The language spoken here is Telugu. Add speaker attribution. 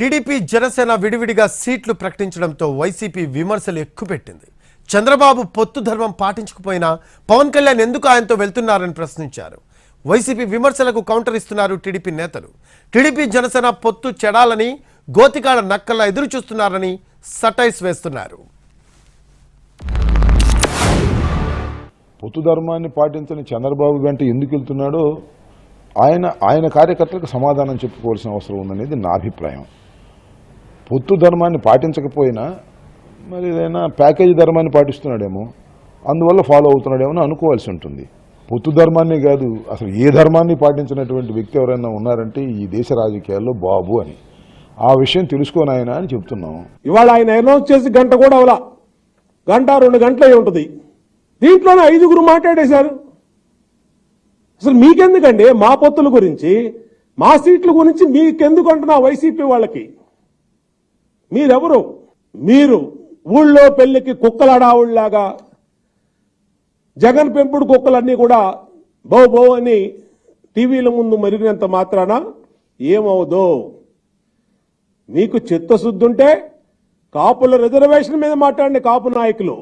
Speaker 1: టీడీపీ జనసేన విడివిడిగా సీట్లు ప్రకటించడంతో వైసీపీ విమర్శలు ఎక్కుపెట్టింది. చంద్రబాబు పొత్తు ధర్మం పాటించకపోయినా పవన్ కళ్యాణ్ ఎందుకు ఆయనతో వెళ్తున్నారని ప్రశ్నించారు. వైసీపీ విమర్శలకు కౌంటర్ ఇస్తున్నారు టీడీపీ నేతలు. టీడీపీ జనసేన పొత్తు చెడాలని గోతికాడ నక్కల్లా ఎదురు చూస్తున్నారని సటైస్ వేస్తున్నారు.
Speaker 2: పొత్తు ధర్మాన్ని పాటించని చంద్రబాబు వెంట ఎందుకు వెళ్తున్నాడో ఆయన ఆయన కార్యకర్తలకు సమాధానం చెప్పుకోవాల్సిన అవసరం ఉందనేది నా అభిప్రాయం. పొత్తు ధర్మాన్ని పాటించకపోయినా మరి ఏదైనా ప్యాకేజీ ధర్మాన్ని పాటిస్తున్నాడేమో అందువల్ల ఫాలో అవుతున్నాడేమో అని అనుకోవాల్సి ఉంటుంది. పొత్తు ధర్మాన్ని కాదు అసలు ఏ ధర్మాన్ని పాటించినటువంటి వ్యక్తి ఎవరైనా ఉన్నారంటే ఈ దేశ రాజకీయాల్లో బాబు అని. ఆ విషయం తెలుసుకోని ఆయన అని చెప్తున్నాం.
Speaker 3: ఇవాళ ఆయన అనౌన్స్ చేసి గంట కూడా అవలా. గంట రెండు గంటలు ఉంటుంది. దీంట్లోనే ఐదుగురు మాట్లాడేశారు. అసలు మీకెందుకండి? మా పొత్తుల గురించి మా సీట్ల గురించి మీకెందుకు అంటున్నా వైసీపీ వాళ్ళకి? మీరెవరు? మీరు ఊళ్ళో పెళ్ళికి కుక్కలడావుళ్ళాగా జగన్ పెంపుడు కుక్కలన్నీ కూడా బౌ బౌ అని టీవీల ముందు మరిగినంత మాత్రాన ఏమవుదో? మీకు చిత్తశుద్ధి ఉంటే కాపుల రిజర్వేషన్ మీద మాట్లాడండి కాపు నాయకులు.